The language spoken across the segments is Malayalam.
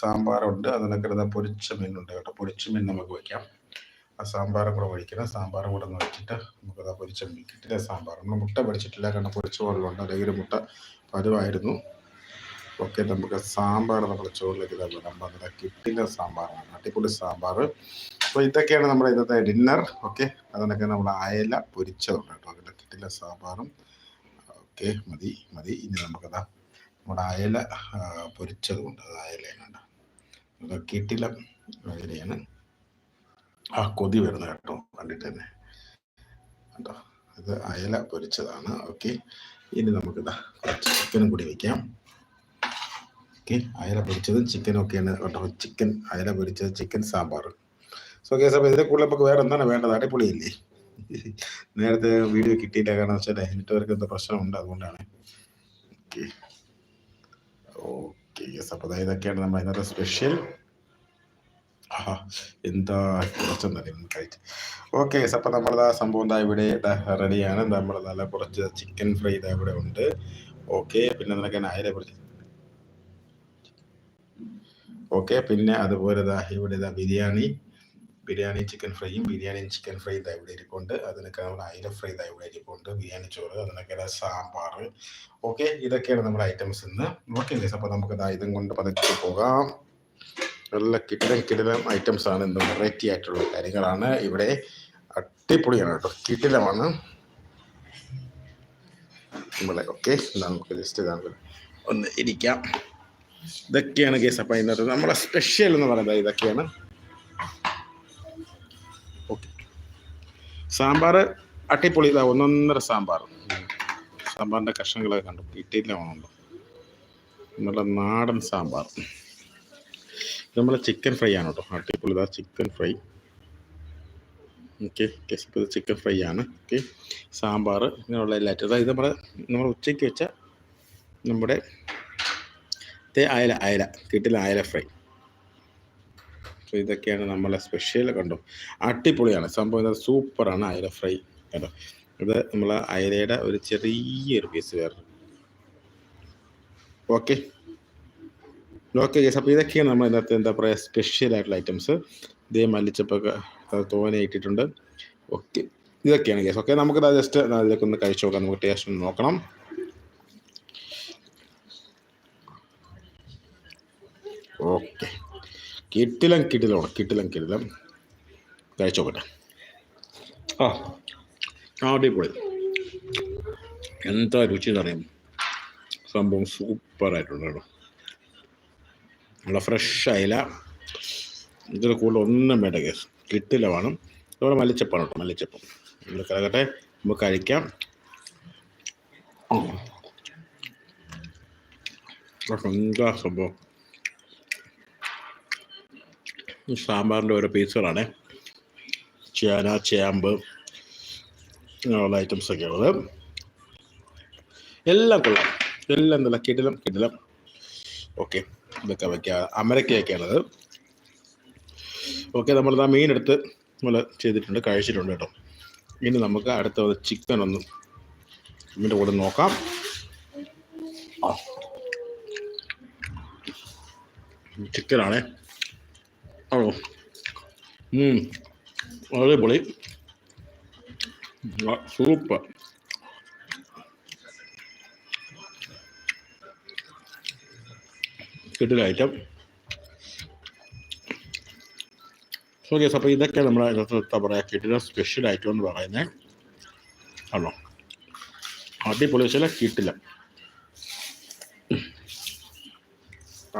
സാമ്പാറുണ്ട്. അതിനൊക്കെ ഇരുന്ന പൊരിച്ച മീനുണ്ട് കേട്ടോ. പൊരിച്ച മീൻ നമുക്ക് വയ്ക്കാം ആ സാമ്പാറും കൂടെ ഒഴിക്കണം. സാമ്പാറും കൂടെ ഒന്ന് വെച്ചിട്ട് നമുക്കത് പൊരിച്ച മീൻ കിട്ടില്ല സാമ്പാർ. നമ്മൾ മുട്ട പൊരിച്ചിട്ടില്ല. കാരണം പൊരിച്ച പോലുണ്ട് അല്ലെങ്കിൽ മുട്ട പരുവായിരുന്നു. ഓക്കെ നമുക്ക് സാമ്പാർ നമ്മുടെ ചോറിലേക്ക് നമ്മൾ അങ്ങനെ കിട്ടില്ല സാമ്പാറാണ്. അടിപൊളി സാമ്പാർ. അപ്പോൾ ഇതൊക്കെയാണ് നമ്മുടെ ഇന്നത്തെ ഡിന്നർ. ഓക്കെ അതിനൊക്കെ നമ്മൾ അയല പൊരിച്ചതുണ്ട് കേട്ടോ. അതിന്റെ കിട്ടില്ല സാമ്പാറും. ഓക്കെ മതി മതി. ഇനി നമുക്കതാ നമ്മുടെ അയല ആ, പൊരിച്ചതുകൊണ്ട് അയലയാണ് അത് കിട്ടില്ല അങ്ങനെയാണ്. ആ കൊതി വരുന്നത് കേട്ടോ കണ്ടിട്ട് തന്നെ. കേട്ടോ ഇത് അയല പൊരിച്ചതാണ്. ഓക്കെ ഇനി നമുക്ക് കുറച്ച് ചിക്കനും കൂടി വയ്ക്കാം ഓക്കെ അയല പൊരിച്ചതും ചിക്കനും ഒക്കെയാണ് കേട്ടോ. ചിക്കൻ അയല പൊരിച്ചത് ചിക്കൻ സാമ്പാർ. സോ ഓക്കെ അപ്പോൾ ഇതിന്റെ കൂടുതൽ നമുക്ക് വേറെ എന്താണ് വേണ്ടത്? അടിപൊളിയില്ലേ? നേരത്തെ വീഡിയോ കിട്ടിയില്ല കാരണം വെച്ചാൽ നെറ്റ്വർക്ക് എന്തോ പ്രശ്നമുണ്ട് അതുകൊണ്ടാണ്. ഓക്കെ. ഓക്കെ യെസ് അപ്പോൾ ഇതൊക്കെയാണ് നമ്മൾ ഇന്നത്തെ സ്പെഷ്യൽ എന്താ കുറച്ചെന്നറിയാം കഴിച്ച്. ഓക്കെ യെസ് അപ്പോൾ നമ്മളത് ആ സംഭവം എന്താ ഇവിടെ റെഡിയാണ് നമ്മൾ നല്ല കുറച്ച് ചിക്കൻ ഫ്രൈ ഇതാ ഇവിടെ ഉണ്ട്. ഓക്കെ പിന്നെ നിനക്ക് നായരെ കുറച്ച് ഓക്കെ പിന്നെ അതുപോലെ ഇതാ ഇവിടെ ഇതാ ബിരിയാണി. ബിരിയാണി ചിക്കൻ ഫ്രൈയും ബിരിയാണി ചിക്കൻ ഫ്രൈ ഇതാ ഇവിടെ ഇരിപ്പുണ്ട്. അതിനൊക്കെ അയില ഫ്രൈ ഇതാ ഇവിടെ ഇരിപ്പുണ്ട്. ബിരിയാണി ചോറ് അതിനൊക്കെ സാമ്പാർ. ഓക്കെ ഇതൊക്കെയാണ് നമ്മുടെ ഐറ്റംസ് ഇന്ന്. ഓക്കെ ഗൈസ് അപ്പോൾ നമുക്ക് ഇതാ ഇതും കൊണ്ട് പതുക്കെ പോകാം. നല്ല കിടിലം കിടിലം ഐറ്റംസ് ആണ് ഇന്ന്. വെറൈറ്റി ആയിട്ടുള്ള കാര്യങ്ങളാണ്. ഇവിടെ അടിപൊളിയാണ് കേട്ടോ. കിടിലമാണ്. നമ്മളെ ഓക്കെ നമുക്ക് ജസ്റ്റ് നമുക്ക് ഒന്ന് ഇരിക്കാം. ഇതൊക്കെയാണ് കേസ് അപ്പം ഇന്നത്തെ നമ്മുടെ സ്പെഷ്യൽ എന്ന് പറയുന്നത് ഇതൊക്കെയാണ്. സാമ്പാർ അട്ടിപ്പൊളി ഇതാ ഒന്നൊന്നര സാമ്പാർ സാമ്പാറിന്റെ കഷ്ണങ്ങളൊക്കെ കണ്ടു വേണമുണ്ടോ നമ്മുടെ നാടൻ സാമ്പാർ. നമ്മൾ ചിക്കൻ ഫ്രൈ ആണ് കേട്ടോ അട്ടിപ്പൊളി ഇതാ ചിക്കൻ ഫ്രൈ ഓക്കെ ഇത് ചിക്കൻ ഫ്രൈ ആണ്. ഓക്കെ സാമ്പാർ ഇങ്ങനെയുള്ള എല്ലാ അതായത് നമ്മുടെ നമ്മൾ ഉച്ചയ്ക്ക് വെച്ച നമ്മുടെ അയല അയല കിട്ടില്ല അയല ഫ്രൈ സോ ഇതൊക്കെയാണ് നമ്മളെ സ്പെഷ്യൽ കണ്ടോ. അടിപൊളിയാണ്. സംഭവം എന്താ? സൂപ്പറാണ് അയല ഫ്രൈ കേട്ടോ. ഇത് നമ്മൾ അയലയുടെ ഒരു ചെറിയൊരു പീസ് വേറെ. ഓക്കെ ഓക്കെ ഗേസ് അപ്പോൾ ഇതൊക്കെയാണ് നമ്മൾ ഇന്നത്തെ എന്താ പറയുക സ്പെഷ്യൽ ആയിട്ടുള്ള ഐറ്റംസ് ഇതേ മല്ലിച്ചപ്പൊക്കെ തോനെ ഇട്ടിട്ടുണ്ട് ഓക്കെ ഇതൊക്കെയാണ് ഗേസ് ഓക്കെ നമുക്ക് ജസ്റ്റ് ഇതൊക്കെ ഒന്ന് കഴിച്ചു നോക്കാം. നമുക്ക് ടേസ്റ്റ് ഒന്ന് നോക്കണം. ഓക്കെ കിട്ടിലം കിട്ടിലാണ് കിട്ടിലം കിട്ടിലം കഴിച്ചു നോക്കട്ടെ ആ. അടിപൊളി. എന്താ രുചി എന്നറിയാം സംഭവം സൂപ്പറായിട്ടുണ്ട് കേട്ടോ. നല്ല ഫ്രഷ് അയില ഇതിൽ കൂടുതൽ ഒന്നും വേണ്ട കേസ് കിട്ടില്ല വേണം. ഇവിടെ മല്ലിച്ചപ്പാണ് കേട്ടോ മല്ലിച്ചപ്പം. നമ്മൾ കിടക്കട്ടെ നമുക്ക് കഴിക്കാം. എന്താ സംഭവം ഈ സാമ്പാറിന്റെ ഓരോ പീസുകളാണ്. ചേന ചേമ്പ് അങ്ങനെയുള്ള ഐറ്റംസ് ഒക്കെ ഉള്ളത്. എല്ലാം കൊള്ളാം. എല്ലാം നല്ല കിടിലം കിടിലം. ഓക്കെ ഇതൊക്കെ വയ്ക്കുക അമരക്കയൊക്കെയാണത് ഓക്കെ നമ്മളിതാ മീനെടുത്ത് നമ്മൾ ചെയ്തിട്ടുണ്ട് കഴിച്ചിട്ടുണ്ട് കേട്ടോ. ഇനി നമുക്ക് അടുത്ത ചിക്കൻ ഒന്ന് ഇതിന്റെ കൂടെ നോക്കാം. ചിക്കനാണേ ഓ വളരെ പൊളി. സൂപ്പർ കിട്ടുന്ന ഐറ്റം സോ യെസ് അപ്പോൾ ഇതൊക്കെ നമ്മുടെ എന്താ പറയുക കിട്ടില്ല സ്പെഷ്യൽ ഐറ്റം എന്ന് പറയുന്നത് ആണോ? അടിപൊളി വെച്ചാൽ കിട്ടില്ല.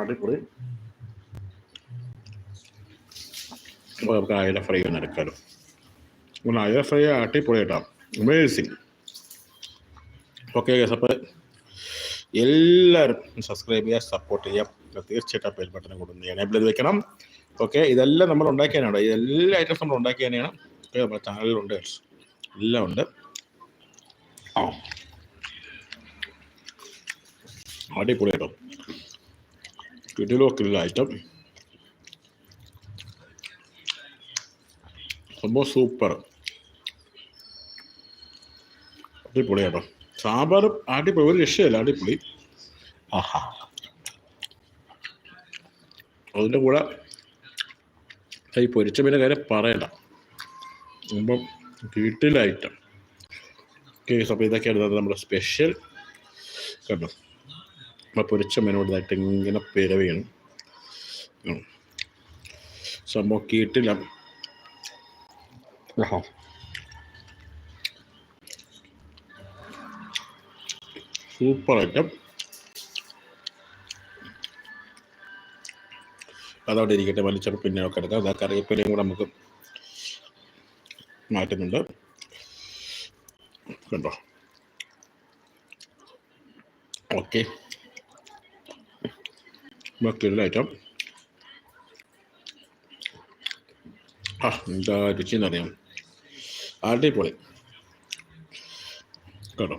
അടിപൊളി. അപ്പോൾ നമുക്ക് അയല ഫ്രൈ ഒന്ന് എടുക്കാമല്ലോ അപ്പോൾ അയല ഫ്രൈ കേട്ടോ അമേസിങ് ഓക്കെ ഗസ് അപ്പോൾ എല്ലാവരും സബ്സ്ക്രൈബ് ചെയ്യുക സപ്പോർട്ട് ചെയ്യുക. തീർച്ചയായിട്ടും ബെൽ ബട്ടൺ കൊടുക്കുന്നത് എനേബിൾ ചെയ്ത് വെക്കണം. ഓക്കെ ഇതെല്ലാം നമ്മൾ ഉണ്ടാക്കിയതാണ് എല്ലാ ഐറ്റംസ് നമ്മൾ ഉണ്ടാക്കിയാണ് ഓക്കെ നമ്മുടെ ചാനലിലുണ്ട് എല്ലാം ഉണ്ട്. ആ. അടിപൊളി കേട്ടോ കിടിലോ കിടില ഐറ്റം സംഭവം സൂപ്പർ. അടിപൊളി കേട്ടോ സാമ്പാർ അടിപൊളി ഒരു രക്ഷയല്ല അടിപൊളി. ആഹാ. അതിന്റെ കൂടെ ഈ പൊരിച്ച മീന്റെ കാര്യം പറയണ്ട. അപ്പം വീട്ടിലായിട്ട്. കേസ് അപ്പോൾ ഇതൊക്കെയാണ് നമ്മുടെ സ്പെഷ്യൽ കണ്ടോ? നമ്മൾ പൊരിച്ച മീനോടായിട്ട് ഇങ്ങനെ പിരവിയാണ്. സംഭവം കീട്ടില്ല. സൂപ്പർ ഐറ്റം അതവിടെ ഇരിക്കട്ടെ വലിച്ചപ്പോൾ പിന്നെ ഒക്കെ എടുക്കാം അതാ കറിവേപ്പിലയും കൂടെ നമുക്ക് മാറ്റുന്നുണ്ട് കണ്ടോ ഓക്കെ ബാക്കിയുള്ള ഐറ്റം ആ എന്താ രുചി എന്നറിയാം അടിപൊളി. കേട്ടോ?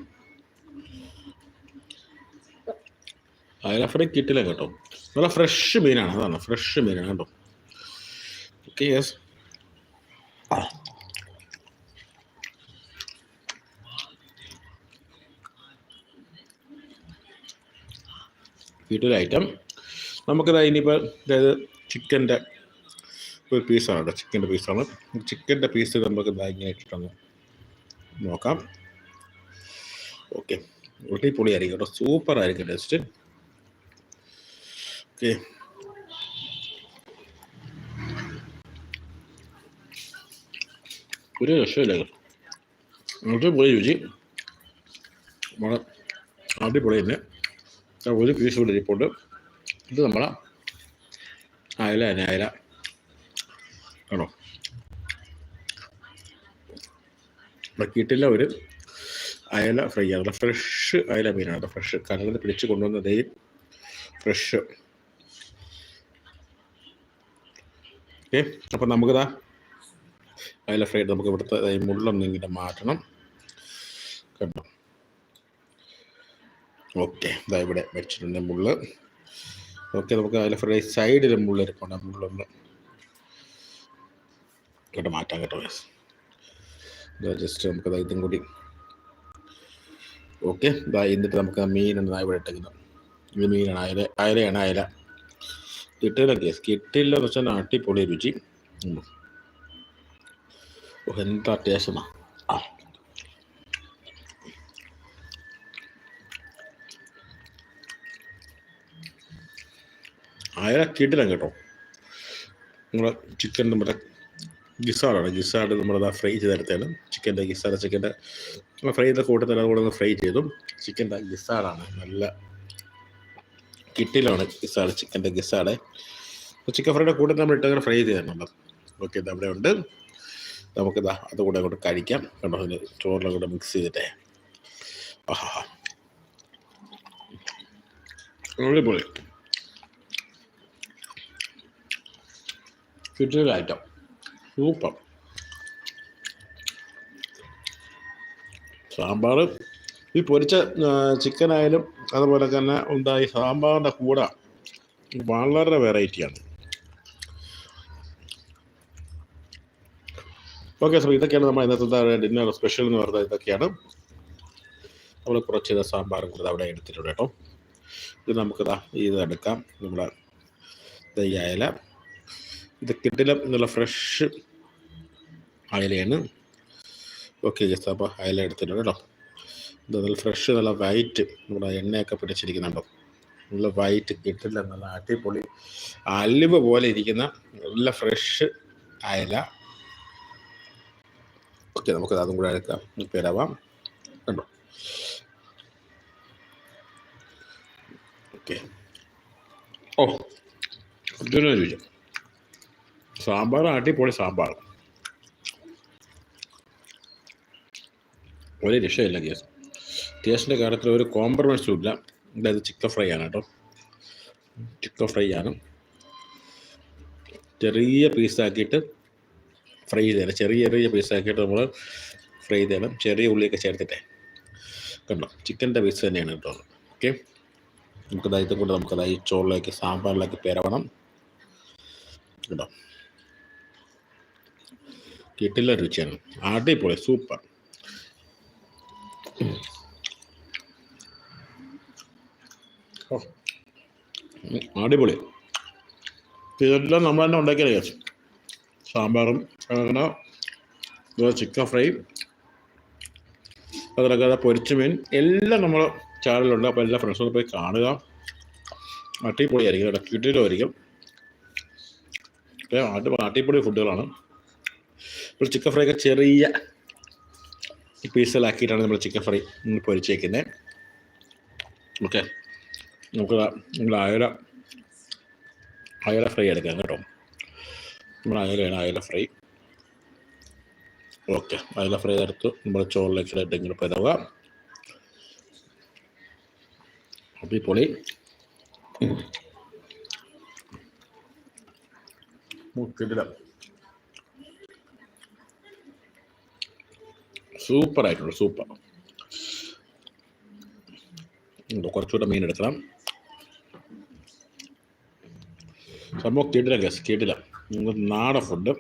അയല ഫ്രൈ കിട്ടില്ല കേട്ടോ. നല്ല ഫ്രഷ് മീനാണ് അതാണ് ഫ്രഷ് മീനാണ് കേട്ടോ. ഓക്കെ യെസ് വീട്ടിലൈറ്റം ഐറ്റം നമുക്കിത് ഇനിയിപ്പോൾ അതായത് ചിക്കന്റെ ഒരു പീസാണ് കേട്ടോ. ചിക്കന്റെ പീസാണ് ചിക്കന്റെ പീസ് നമുക്ക് ഇട്ടിട്ടൊന്ന് നോക്കാം. ഓക്കെ പൊളിയായിരിക്കും കേട്ടോ. സൂപ്പർ ആയിരിക്കും ടേസ്റ്റ് ഓക്കെ ഒരു രക്ഷമില്ല അടിപൊളി രുചി. നമ്മളെ അടിപൊളി തന്നെ. ഒരു പീസ് കൂടി ഇരിപ്പുണ്ട്. ഇത് നമ്മളെ അയല തന്നെ അയല. ആണോ? ഉണക്കിയിട്ടില്ല ഒരു അയല ഫ്രൈ. ആണ് ഫ്രഷ് അയല മീനാണ്. ഫ്രഷ് കടലിൽ പിടിച്ച് കൊണ്ടുവന്നതേ ഫ്രഷ്. ഓക്കെ അപ്പം നമുക്കിതാ അയല ഫ്രൈ നമുക്ക് ഇവിടുത്തെ ഈ മുള്ളൊന്നും ഇങ്ങനെ മാറ്റണം. കണ്ടോ? ഓക്കെ ഇതാ ഇവിടെ വെച്ചിട്ടുണ്ട് മുള്ള്. ഓക്കെ നമുക്ക് അയല ഫ്രൈ സൈഡിൽ മുള്ള് ആ മുള്ളൊന്ന് കേട്ടോ മാറ്റാം കേട്ടോ ജസ്റ്റ് നമുക്ക് ഇതും കൂടി. ഓക്കെ ഇതാ എന്നിട്ട് നമുക്ക് മീൻ എന്നതായി ഇവിടെ ഇട്ടേക്കുന്നത് ഇത് മീനാണ് അയല അയലയാണ് അയല. കിട്ടില്ല കേസ് കിട്ടില്ല എന്ന് വെച്ചാൽ അടിപൊളി രുചി. എന്താ ടേസ്റ്റാ ആ. അയല കിട്ടില്ല കേട്ടോ. നിങ്ങൾ ചിക്കൻ നമ്മുടെ ഗിസാറാണ് ഗിസാർഡ് നമ്മളത് ഫ്രൈ ചെയ്തെടുത്താണ് ചിക്കന്റെ ഗിസാർഡ് ചിക്കന്റെ ഫ്രൈ ചെയ്ത കൂട്ടത്തിൽ അതുകൂടെ ഒന്ന് ഫ്രൈ ചെയ്തു. ചിക്കന്റെ ഗിസാർഡാണ് നല്ല കിറ്റിലാണ് ഗിസാർഡ് ചിക്കന്റെ ഗിസാർഡ് ചിക്കൻ ഫ്രൈയുടെ കൂടെ നമ്മൾ ഇട്ടങ്ങനെ ഫ്രൈ ചെയ്തിട്ടുണ്ട്. ഓക്കെ ഇത് അവിടെ ഉണ്ട്. നമുക്കിതാ അതുകൂടെ അങ്ങോട്ട് കഴിക്കാം. കണ്ടോ അതിന് ചോറിലും കൂടെ മിക്സ് ചെയ്തിട്ടേ. ആഹാ. അടിപൊളി. കിട്ടിയൊരു ഐറ്റം സൂപ്പർ. സാമ്പാർ. ഈ പൊരിച്ച ചിക്കനായാലും അതുപോലെ തന്നെ ഉണ്ടായി സാമ്പാറിന്റെ കൂടെ വളരെ വെറൈറ്റിയാണ് ഓക്കെ സാർ ഇതൊക്കെയാണ് നമ്മൾ ഇന്നത്തെ ഡിന്നർ സ്പെഷ്യൽ എന്ന് പറയുന്നത്. ഇതൊക്കെയാണ് നമ്മൾ കുറച്ച് ഇത് സാമ്പാറും കൂടെ അവിടെ എടുത്തിട്ടുണ്ട് കേട്ടോ. ഇത് നമുക്കിതാ ഇത് എടുക്കാം. നമ്മുടെ ഇത് ഇത് കിട്ടില്ല എന്നുള്ള ഫ്രഷ് അയലയാണ്. ഓക്കെ ജസ്റ്റ് അപ്പോൾ അയല എടുത്തിട്ടുണ്ട് കേട്ടോ. നല്ല ഫ്രഷ് നല്ല വൈറ്റ് നമ്മുടെ എണ്ണയൊക്കെ പിടിച്ചിരിക്കുന്നുണ്ടോ? നല്ല വൈറ്റ് കിട്ടില്ല നല്ല അടിപൊളി അലിവ് പോലെ ഇരിക്കുന്ന നല്ല ഫ്രഷ് അയല. ഓക്കെ നമുക്ക് അതും കൂടെ എടുക്കാം. പേരാവാം. കണ്ടോ? ഓക്കെ. ഓ അർജുന ചോദിച്ചു സാമ്പാർ അടിപൊളി സാമ്പാർ. ഒരു രക്ഷയില്ല ഗ്യാസ് ഗ്യാസിന്റെ കാര്യത്തിൽ ഒരു കോംപ്രമൈസും ഇല്ല. അതായത് ചിക്കൻ ഫ്രൈ ആണ് കേട്ടോ. ചിക്കൻ ഫ്രൈ ആണ്. ചെറിയ പീസാക്കിയിട്ട് ഫ്രൈ ചെയ്തേരാം ചെറിയ ചെറിയ പീസാക്കിയിട്ട് നമ്മൾ ഫ്രൈ ചെയ്തേരാം ചെറിയ ഉള്ളിയൊക്കെ ചേർത്തിട്ടേ. കണ്ടോ? ചിക്കന്റെ പീസ് തന്നെയാണ് കേട്ടോ. ഓക്കെ നമുക്ക് ഇതും കൊണ്ട് നമുക്ക് അതായത് ചോറിലേക്ക് സാമ്പാറിലേക്ക് പെരവണം. കേട്ടോ കിട്ടില്ല രുചിയാണ്. അടിപൊളി സൂപ്പർ. അടിപൊളി. ഇതെല്ലാം നമ്മൾ തന്നെ ഉണ്ടാക്കിയ കേസ് സാമ്പാറും അങ്ങനെ ചിക്കൻ ഫ്രൈ അതിലൊക്കെ പൊരിച്ച മീൻ എല്ലാം നമ്മൾ ചാനലുണ്ട് അപ്പോൾ എല്ലാ ഫ്രണ്ട്സും പോയി കാണുക. അട്ടിപ്പൊളിയായിരിക്കും കേട്ടോ കിട്ടിയിട്ടായിരിക്കും അട്ടിപ്പൊളി ഫുഡുകളാണ് ഇപ്പോൾ ചിക്കൻ ഫ്രൈ ഒക്കെ ചെറിയ പീസുകളാക്കിയിട്ടാണ് നമ്മൾ ചിക്കൻ ഫ്രൈ പൊരിച്ചേക്കുന്നത് ഓക്കെ നമുക്ക് നമ്മൾ അയല അയല ഫ്രൈ എടുക്കാം കേട്ടോ. നമ്മൾ അയലയാണ് അയല ഫ്രൈ ഓക്കെ അയല ഫ്രൈ എടുത്ത്. നമ്മൾ ചോറിലേക്ക് ഇട്ട് ഇങ്ങനെ ഈ പൊളി കിട്ടില്ല സൂപ്പർ ആയിട്ടുള്ള സൂപ്പർ കുറച്ചുകൂടെ മീൻ എടുക്കണം. സംഭവം കേട്ടില്ല ഗസ് കേട്ടില്ല. നിങ്ങൾ നാടൻ ഫുഡ്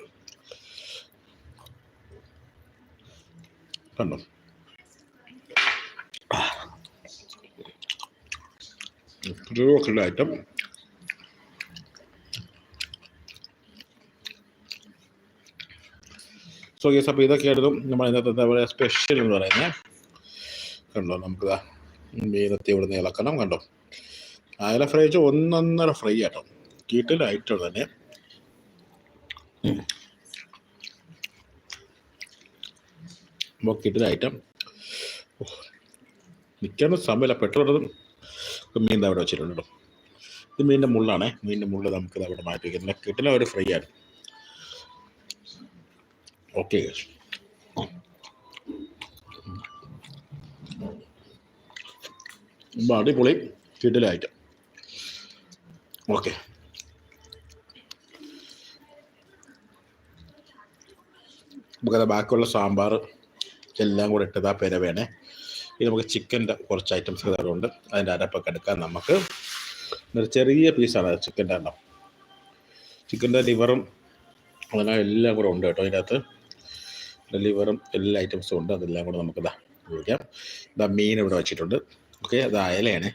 കണ്ടോ? കിലോ ഐറ്റം സോ ഗേസ് അപ്പോൾ ഇതൊക്കെയായിരുന്നു നമ്മൾ ഇന്നത്തെ എന്താ പറയുക സ്പെഷ്യൽ എന്ന് പറയുന്നത്. കണ്ടോ നമുക്ക് മീനത്തി ഇവിടെ നിന്ന് ഇളക്കണം കണ്ടോ? അയല ഫ്രൈ വെച്ചാൽ ഒന്നൊന്നര ഫ്രൈ ആട്ടോ. കീട്ടിലായിട്ടോ തന്നെ. നോക്കിയിട്ട് ഐറ്റം നിൽക്കാനും സമയമില്ല. പെട്ടെന്ന് മീൻ അവിടെ വെച്ചിട്ടുണ്ട് കേട്ടോ. ഇത് മീനിന്റെ മുള്ളാണേ. മീനിന്റെ മുള്ള നമുക്ക് അവിടെ മാറ്റി വയ്ക്കാം കിട്ടില്ല ഒരു ഫ്രൈ ആണ് ഓക്കെ അടിപൊളി ഐറ്റം ഓക്കെ. നമുക്കത് ബാക്കിയുള്ള സാമ്പാർ എല്ലാം കൂടെ ഇട്ടത് പേര വേണേ ഇനി നമുക്ക് ചിക്കന്റെ കുറച്ച് ഐറ്റംസ് ഉണ്ട് അതിന്റെ അരപ്പൊക്കെ എടുക്കാൻ നമുക്ക്. ഒരു ചെറിയ പീസാണ് ചിക്കന്റെ എണ്ണം. ചിക്കന്റെ ലിവറും അങ്ങനെ എല്ലാം കൂടെ ഉണ്ട് കേട്ടോ അതിന്റെ അകത്ത് ലിവറും എല്ലാ ഐറ്റംസും ഉണ്ട്. അതെല്ലാം കൂടെ നമുക്ക് ഇതാ ഉപയോഗിക്കാം. ഇതാ മീൻ ഇവിടെ വെച്ചിട്ടുണ്ട്. ഓക്കെ അത് അയലയാണ്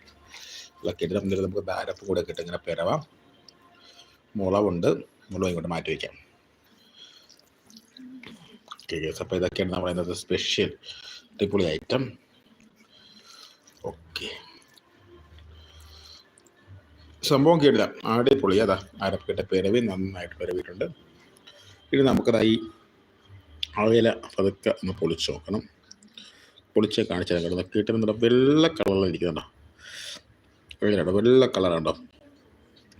ഇതൊക്കെ ഇട്ടിട്ട് നമുക്ക് നമുക്ക് അരപ്പ് കൂടെ ഇട്ട് ഇങ്ങനെ പിറവാം മുളവുണ്ട് മുളവ് ഇങ്ങോട്ട് മാറ്റി വയ്ക്കാം ഓക്കെ അപ്പോൾ ഇതൊക്കെയാണ് നമ്മുടെ ഇന്നത്തെ സ്പെഷ്യൽ അടിപൊളി ഐറ്റം ഓക്കെ സംഭവം കേട്ടില്ല. അടിപൊളി. അതാ അരപ്പിട്ട പിറവി നന്നായിട്ട് പിറവിയിട്ടുണ്ട് ഇനി നമുക്കതായി അവയില പതുക്കെ ഒന്ന് പൊളിച്ച് നോക്കണം. പൊളിച്ച് കാണിച്ചാൽ കേട്ടോ. കിട്ടുന്നുണ്ടോ വെള്ള കളറിലിരിക്കുന്നുണ്ടോ വെള്ളോ വെള്ള കളറുണ്ടോ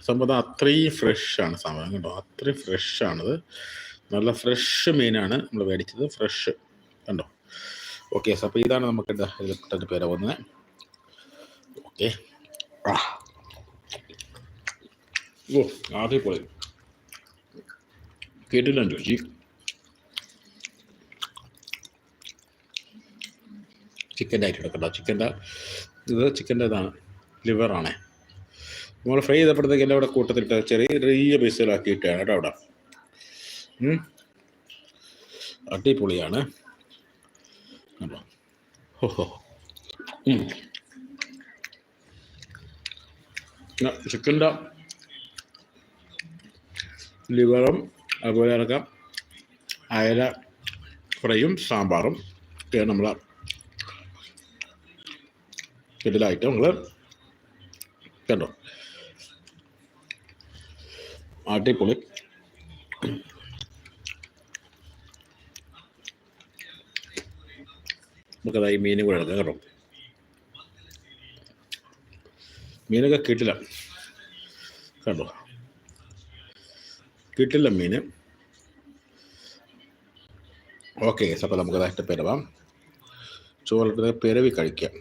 സംഭവം അത്രയും ഫ്രഷാണ് സാധനം കേട്ടോ. അത്രയും ഫ്രഷാണിത് നല്ല ഫ്രഷ് മീനാണ് നമ്മൾ മേടിച്ചത്. ഫ്രഷ് കണ്ടോ? ഓക്കെ അപ്പോൾ ഇതാണ് നമുക്ക് ഇതിൽപ്പെട്ടതിന്റെ പേര് വന്നത് ഓക്കെ ആ. ഓ ആദ്യം പോയി കേട്ടില്ല ചോദിച്ചു ചിക്കന്റെ ആയിട്ട് എടുക്കണ്ട. ചിക്കന്റെ ഇത് ചിക്കന്റെ ഇതാണ് ലിവറാണേ നമ്മൾ ഫ്രൈ ചെയ്തപ്പോഴത്തേക്ക് എല്ലാം ഇവിടെ കൂട്ടത്തിലിട്ട് ചെറിയ ചെറിയ പീസുകളാക്കിയിട്ടാണ് കേട്ടോ അവിടെ അടിപൊളിയാണ്. കണ്ടോ? ഓഹോ ചിക്കന്റെ ലിവറും അതുപോലെ ഇറക്കാം അയല ഫ്രൈയും സാമ്പാറും. ഒക്കെയാണ് നമ്മൾ ഇതിലായിട്ട് നമ്മൾ കണ്ടോ? അടിപൊളി. നമുക്കത് ഈ മീനും കൂടെ എടുക്കാം കേട്ടോ മീനൊക്കെ കിട്ടില്ല. കണ്ടോ? കിട്ടില്ല മീന്. ഓക്കെ അപ്പോൾ നമുക്കതായിട്ട് പെരവാം. ചോറിട്ട് പിരവി കഴിക്കാം.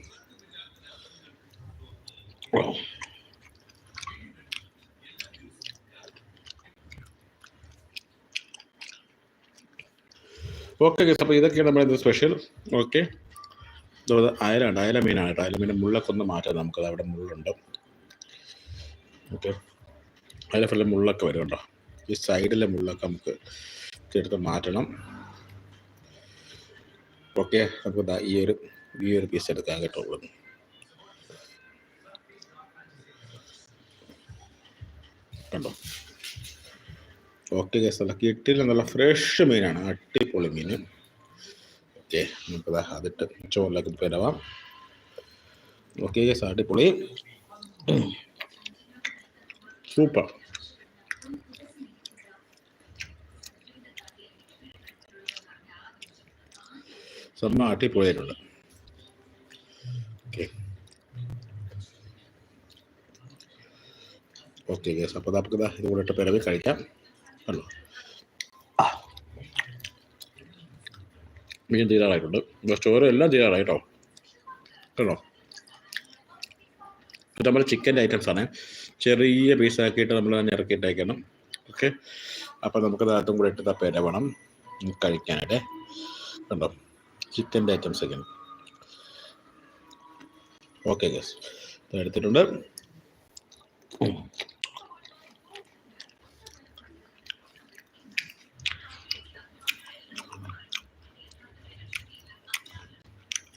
ഓക്കെ അപ്പോൾ ഇതൊക്കെയാണ് നമ്മുടെ സ്പെഷ്യൽ ഓക്കെ അയലാണ്. അയല മീനാണ് കേട്ടോ. അയല മീൻ മുള്ളൊക്കെ ഒന്ന് മാറ്റാം നമുക്കത് അവിടെ മുള്ളുണ്ട്. ഓക്കെ അയല ഫുള്ള് മുള്ളൊക്കെ വരും കേട്ടോ. ഈ സൈഡിലെ മുള്ളൊക്കെ നമുക്ക് എടുത്ത് മാറ്റണം. ഓക്കെ നമുക്ക് ഈ ഒരു ഈ ഒരു പീസ് എടുക്കാൻ കേട്ടോ കണ്ടോ? ഓക്കെ ഗസ് നല്ല കിട്ടില്ല നല്ല ഫ്രഷ് മീനാണ് അടിപൊളി മീൻ ഓക്കെ നമുക്കത് അതിട്ട് ചോറിലേക്ക് പെരവാം. ഓക്കെ കേസ് അടിപൊളി. സൂപ്പർ സമ്മ അടിപൊളിയായിട്ടുണ്ട്. ഓക്കെ ഗസ് അപ്പോൾ നമുക്ക് ഇതും കൂടെ ഇട്ട് പിറവി കഴിക്കാം. കണ്ടോ. മീൻ തീരാറായിട്ടുണ്ട്. ചോറും എല്ലാം തീരാറായി കേട്ടോ. കേട്ടോ ഇത് നമ്മൾ ചിക്കന്റെ ഐറ്റംസ് ആണ്. ചെറിയ പീസാക്കിയിട്ട് നമ്മൾ തന്നെ ഇറക്കിയിട്ട് അയക്കണം ഓക്കെ? അപ്പോൾ നമുക്ക് അതും കൂടെ ഇട്ട് പെരവണം. കഴിക്കാനായിട്ട്. കണ്ടോ? ചിക്കന്റെ ഐറ്റംസ് ഒക്കെയാണ് ഓക്കെ ഗസ് എടുത്തിട്ടുണ്ട്.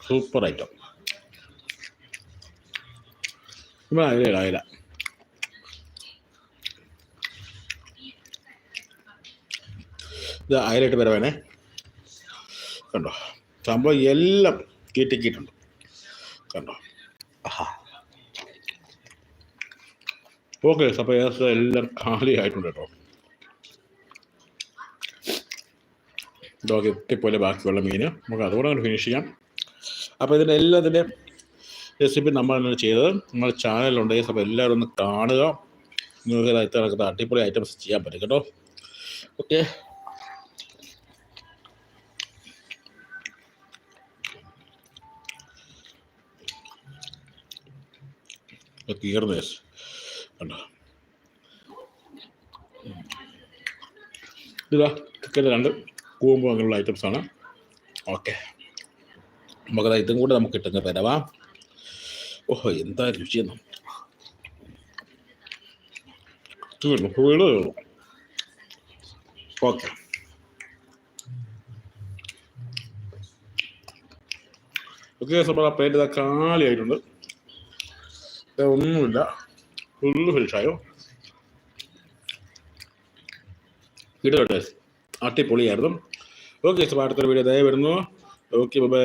സൂപ്പർ ഐറ്റം ഇവിടെ അയില അയില. ഇത് അയിലിട്ട് വരവേണേ. കണ്ടോ? സംഭവം എല്ലാം കീട്ടിക്കിയിട്ടുണ്ട് കണ്ടോ? ആഹാ. ഓക്കെ അപ്പോൾ ഏകദേശം എല്ലാം ഖാലിയായിട്ടുണ്ട് കേട്ടോ. ഇതൊക്കെ എത്തിപ്പോലെ ബാക്കിയുള്ള മീൻ. നമുക്ക് അതുകൂടെ ഫിനിഷ് ചെയ്യാം. അപ്പോൾ ഇതിന്റെ എല്ലാത്തിന്റെ റെസിപ്പി നമ്മളാണ് ചെയ്തത്. നമ്മുടെ ചാനലുണ്ടെങ്കിൽ അപ്പോൾ എല്ലാവരും ഒന്ന് കാണുക. നിങ്ങൾക്ക് ഇത് ഇത്ര ഇത്ര അടിപൊളി ഐറ്റംസ് ചെയ്യാൻ പറ്റും കേട്ടോ. ഓക്കെ തീർന്നു ഇതാ ചിക്കന്റെ രണ്ട് കൂമ്പ് അങ്ങനെയുള്ള ഐറ്റംസ് ആണ്. ഓക്കെ നമുക്കത് ഇതും കൂടെ നമുക്ക് കിട്ടുന്ന തരവാ. ഓഹോ എന്താ രുചിയെന്ന് ഓക്കെ. ഓക്കെ അപ്പോൾ ആ പ്ലേറ്റ് ഇതാ കാലിയായിട്ടുണ്ട്. ഒന്നുമില്ല. ഫുള്ള് ഫിനിഷായോ കിട്ടും അടിപൊളിയായിരുന്നു. ഓക്കെ അപ്പോൾ അടുത്തൊരു വീഡിയോ ദയ വരുന്നു. Okay bye